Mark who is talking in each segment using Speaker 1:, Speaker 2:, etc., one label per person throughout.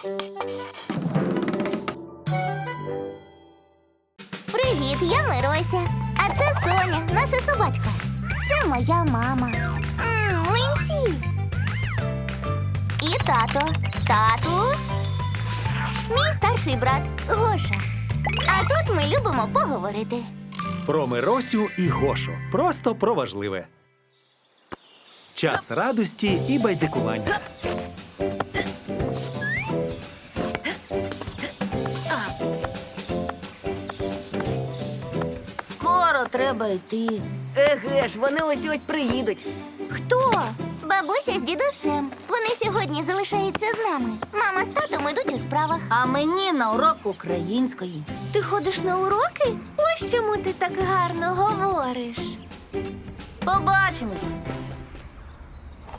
Speaker 1: Привіт, я Мирося. А це Соня, наша собачка. Це моя мама. Млинці. І тато. Тату. Мій старший брат Гоша. А тут ми любимо поговорити.
Speaker 2: Про Миросю і Гошу. Просто про важливе. Час радості і байдикування.
Speaker 3: Треба йти.
Speaker 4: Еге ж, вони ось ось приїдуть.
Speaker 1: Хто? Бабуся з дідусем. Вони сьогодні залишаються з нами. Мама з татом ідуть у справах.
Speaker 3: А мені на урок української.
Speaker 1: Ти ходиш на уроки? Ось чому ти так гарно говориш.
Speaker 3: Побачимось.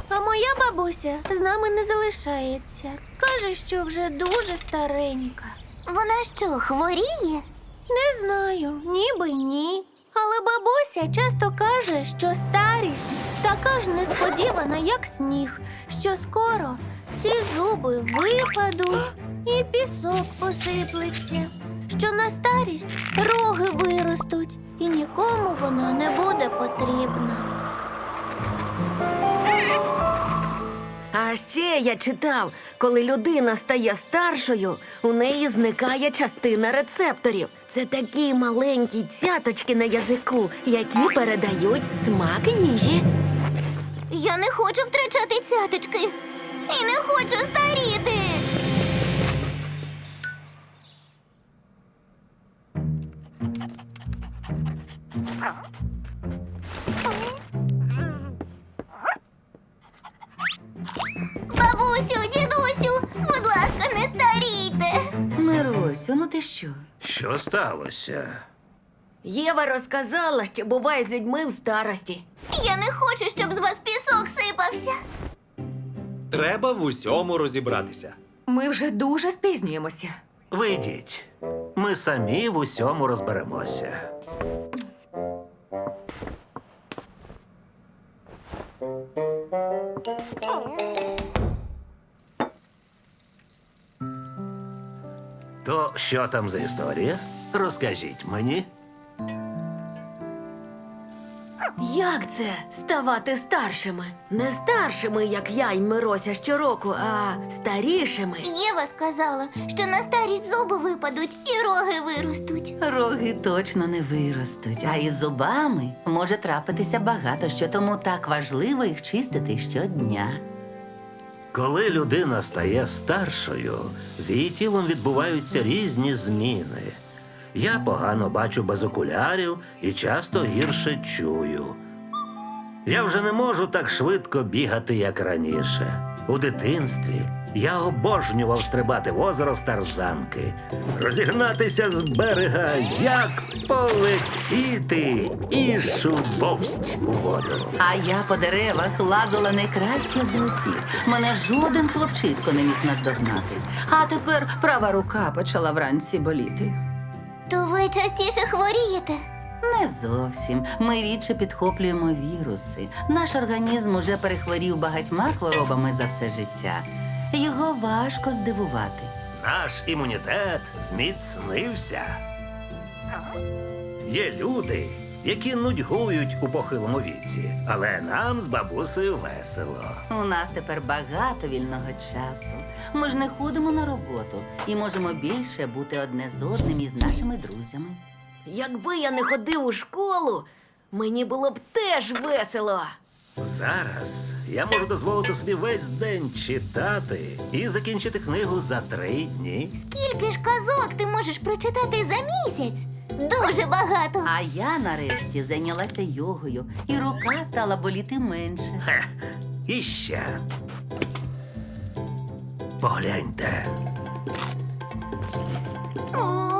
Speaker 1: А моя бабуся з нами не залишається. Каже, що вже дуже старенька. Вона що, хворіє? Не знаю, ніби ні. Але бабуся часто каже, що старість така ж несподівана, як сніг, що скоро всі зуби випадуть і пісок посиплеться, що на старість роги виростуть, і нікому вона не буде потрібна.
Speaker 4: А ще я читав, коли людина стає старшою, у неї зникає частина рецепторів. Це такі маленькі цяточки на язику, які передають смак їжі.
Speaker 1: Я не хочу втрачати цяточки і не хочу старіти.
Speaker 4: Ну ти що?
Speaker 5: Що сталося?
Speaker 4: Єва розказала, що буває з людьми в старості.
Speaker 1: Я не хочу, щоб з вас пісок сипався.
Speaker 2: Треба в усьому розібратися.
Speaker 4: Ми вже дуже спізнюємося.
Speaker 5: Вийдіть. Ми самі в усьому розберемося. То що там за історія? Розкажіть мені.
Speaker 4: Як це ставати старшими? Не старшими, як я й Мирося щороку, а старішими.
Speaker 1: Єва сказала, що на старість зуби випадуть і роги виростуть.
Speaker 6: Роги точно не виростуть, а із зубами може трапитися багато що, тому так важливо їх чистити щодня.
Speaker 5: Коли людина стає старшою, з її тілом відбуваються різні зміни. Я погано бачу без окулярів і часто гірше чую. Я вже не можу так швидко бігати, як раніше. У дитинстві я обожнював стрибати в озеро з тарзанки, розігнатися з берега, як полетіти і шубовсть у воду.
Speaker 6: А я по деревах лазила найкраще з усіх. Мене жоден хлопчисько не міг наздогнати. А тепер права рука почала вранці боліти.
Speaker 1: То ви частіше хворієте.
Speaker 6: Не зовсім. Ми рідше підхоплюємо віруси. Наш організм уже перехворів багатьма хворобами за все життя. Його важко здивувати.
Speaker 5: Наш імунітет зміцнився. Є люди, які нудьгують у похилому віці, але нам з бабусею весело.
Speaker 6: У нас тепер багато вільного часу. Ми ж не ходимо на роботу і можемо більше бути одне з одним із нашими друзями.
Speaker 4: Якби я не ходив у школу, мені було б теж весело.
Speaker 5: Зараз я можу дозволити собі весь день читати і закінчити книгу за три дні.
Speaker 1: Скільки ж казок ти можеш прочитати за місяць? Дуже багато.
Speaker 6: А я нарешті зайнялася йогою, і рука стала боліти менше.
Speaker 5: Хе, і ще. Погляньте.
Speaker 1: О.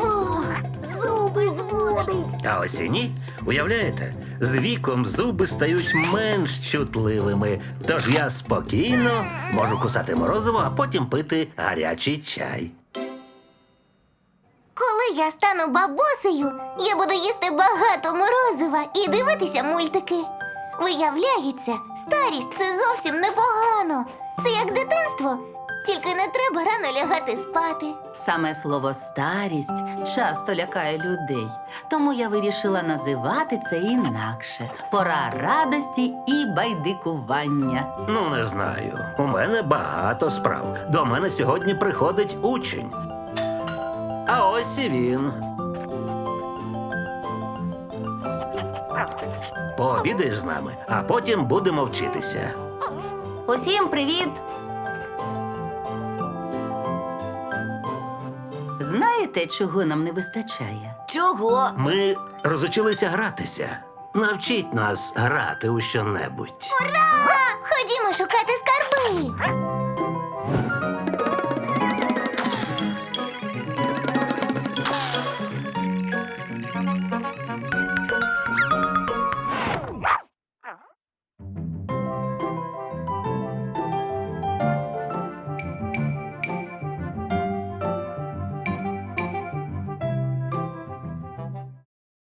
Speaker 5: А ось ні, уявляєте, з віком зуби стають менш чутливими. Тож я спокійно можу кусати морозиво, а потім пити гарячий чай.
Speaker 1: Коли я стану бабусею, я буду їсти багато морозива і дивитися мультики. Виявляється, старість це зовсім непогано. Тільки не треба рано лягати спати.
Speaker 6: Саме слово старість часто лякає людей, тому я вирішила називати це інакше пора радості і байдикування.
Speaker 5: Ну, не знаю. У мене багато справ. До мене сьогодні приходить учень. А ось і він. Пообідаєш з нами, а потім будемо вчитися.
Speaker 3: Усім привіт!
Speaker 6: Знаєте, чого нам не вистачає?
Speaker 3: Чого?
Speaker 5: Ми розучилися гратися. Навчіть нас грати у що-небудь.
Speaker 1: Ходімо шукати скарби.